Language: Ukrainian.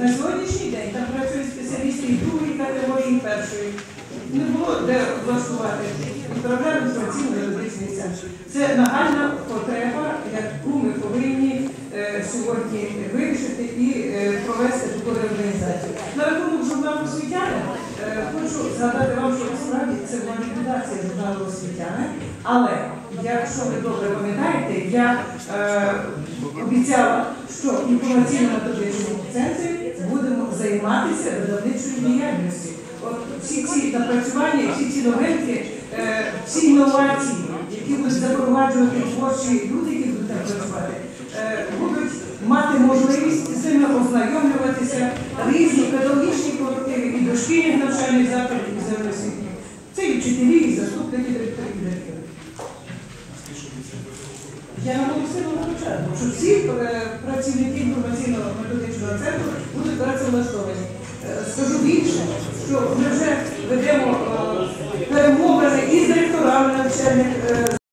На сьогоднішній день там працюють спеціалісти і другої категорії, і першої. Не було де влаштувати відправляли інформаційно юридичний центр. Це нагальна потреба, яку ми повинні е, сьогодні вирішити і е, провести таку реорганізацію. На рахунок журналу освітяни е, хочу згадати вам, що насправді це була ліквідація освітяни, але якщо ви добре пам'ятаєте, я е, обіцяла, що в інформаційно-методичному центрі будемо займатися видавничою діяльністю. От всі ці напрацювання, всі ці новинки, е, всі інновації, які будуть запроваджувати творчі люди, які будуть там працювати, е, будуть мати можливість з ними ознайомлюватися різні педагогічні колективи і дошкільних навчальних закладів і загальноосвітніх. Це і вчителі, заступники директори. Я наголосила на початку, що всі е, працівники інформаційного методичного центру будуть працевлаштовані. Е, Скажу більше, що ми вже ведемо е, перемовини із директорами навчальних